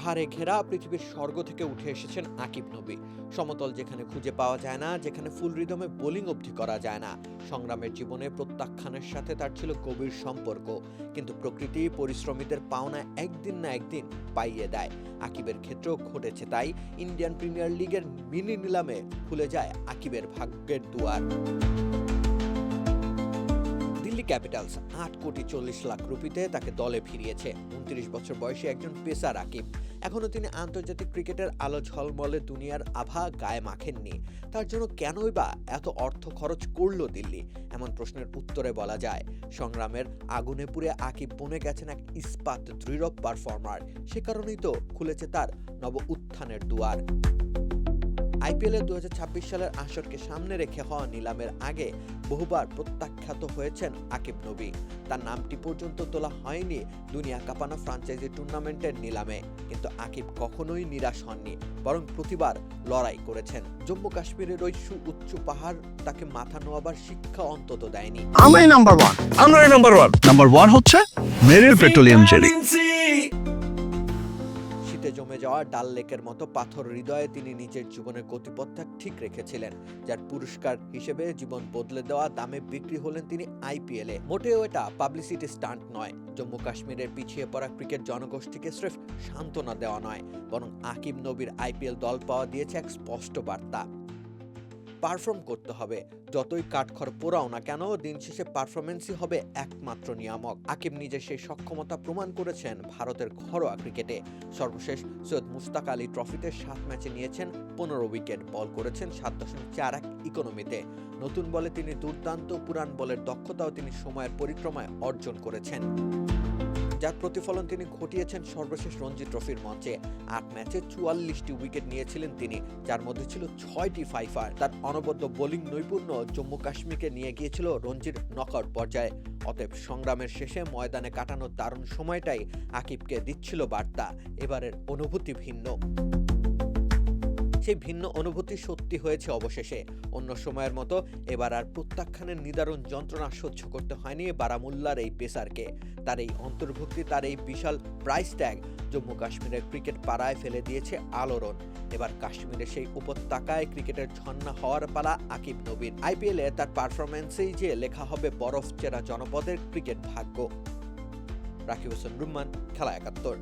পাহাড়ে ঘেরা পৃথিবীর স্বর্গ থেকে উঠে এসেছেন আকিব নবী। সমতল যেখানে খুঁজে পাওয়া যায় না, যেখানে ফুল রিদমে বোলিং অবধি করা যায় না। সংগ্রামের জীবনে প্রত্যাখ্যানের সাথে তার ছিল গভীর সম্পর্ক, কিন্তু প্রকৃতি পরিশ্রমীদের পাওনা একদিন না একদিন পাইয়ে দেয়। আকিবের ক্ষেত্রেও ঘটেছে তাই ইন্ডিয়ান প্রিমিয়ার লিগের মিনি নিলামে খুলে যায় আকিবের ভাগ্যের দুয়ার। ক্যাপিটালস, আট কোটি চল্লিশ লাখ রুপিতে তাকে দলে ফিরিয়েছে। উনত্রিশ বছর বয়সী একজন পেসার আকিব। এখনও তিনি আন্তর্জাতিক ক্রিকেটের আলো ঝলমলে দুনিয়ার আভা গায়ে মাখেননি। তার জন্য কেনই বা এত অর্থ খরচ করল দিল্লি? এমন প্রশ্নের উত্তরে বলা যায়, সংগ্রামের আগুনে পুড়ে আকিব বনে গেছেন এক ইস্পাত দৃঢ় পারফর্মার। সে কারণেই তো খুলেছে তার নব উত্থানের দুয়ার। আইপিএল এর দু সালের আসরকে সামনে রেখে হওয়া নিলামের আগে বহুবার প্রত্যাখ্যাত হয়েছেন আকিব নবী। তার নামটি পর্যন্ত তোলা হয়নি দুনিয়া কাঁপানো ফ্রাঞ্চাইজি টুর্নামেন্টের নিলামে। কিন্তু আকিব কখনোই নিরাশ হননি বরং প্রতিবার লড়াই করেছেন। জম্মু কাশ্মীরের ওই সুউচ্চ পাহাড় তাকে মাথা নোয়াবার শিক্ষা অন্তত দেয়নি। আমরাই নাম্বার ওয়ান আমরাই নাম্বার ওয়ান নাম্বার ওয়ান হচ্ছে মেরিল পেট্রোলিয়াম জেলি যাওয়া ডাল লেকের মতো পাথর হৃদয়ে তিনি নিজের জীবনের গতিপথটা ঠিক রেখেছিলেন, যার পুরস্কার হিসেবে জীবন বদলে দেওয়া দামে বিক্রি হলেন তিনি আইপিএলে। মোটেও এটা পাবলিসিটি স্টান্ট নয়। জম্মু কাশ্মীরের পিছিয়ে পড়া ক্রিকেট জনগোষ্ঠীকে স্রেফ সান্ত্বনা দেওয়া নয়, বরং আকিব নবীর আইপিএল দল পাওয়া দিয়েছে এক স্পষ্ট বার্তা। পারফর্ম করতে হবে। যতই কাঠখড় পোড়াও না কেন, দিন শেষে পারফরমেন্সই হবে একমাত্র নিয়ামক। আকিব নিজে সেই সক্ষমতা প্রমাণ করেছেন ভারতের ঘরোয়া ক্রিকেটে। সর্বশেষ সৈয়দ মুস্তাক আলী ট্রফিতে সাত ম্যাচে নিয়েছেন, পনেরো উইকেট বল করেছেন সাত দশমিক চার এক ইকোনমিতে। নতুন বলে তিনি দুর্দান্ত পুরাণ বলের দক্ষতাও তিনি সময়ের পরিক্রমায় অর্জন করেছেন। যার প্রতিফলন তিনি ঘটিয়েছেন সর্বশেষ রঞ্জি ট্রফির মঞ্চে আট ম্যাচে চুয়াল্লিশটি উইকেট নিয়েছিলেন তিনি, যার মধ্যে ছিল ছয়টি ফাইফার। তার অনবদ্য বোলিং নৈপুণ্য জম্মু কাশ্মীরকে নিয়ে গিয়েছিল রঞ্জির নকআউট পর্যায়ে। অতএব সংগ্রামের শেষে ময়দানে কাটানোর দারুণ সময়টাই আকিবকে দিচ্ছিল বার্তা। এবারের অনুভূতি ভিন্ন। সেই ভিন্ন অনুভূতি সত্যি হয়েছে অবশেষে। অন্য সময়ের মতো এবার আর প্রত্যাখ্যানের নিদারুণ যন্ত্রণা সহ্য করতে হয়নি বারামুল্লার এই পেসারকে। তার এই অন্তর্ভুক্তি, তার এই বিশাল প্রাইস ট্যাগ জম্মু কাশ্মীরের ক্রিকেট পাড়ায় ফেলে দিয়েছে আলোড়ন। এবার কাশ্মীরের সেই উপত্যকায় ক্রিকেটের ঝর্ণা হওয়ার পালা আকিব নবীর আইপিএলে তার পারফরমেন্সেই যে লেখা হবে বরফ চেরা জনপদের ক্রিকেট ভাগ্য। রাকিব হোসেন রুম্মান খেলা একাত্তর।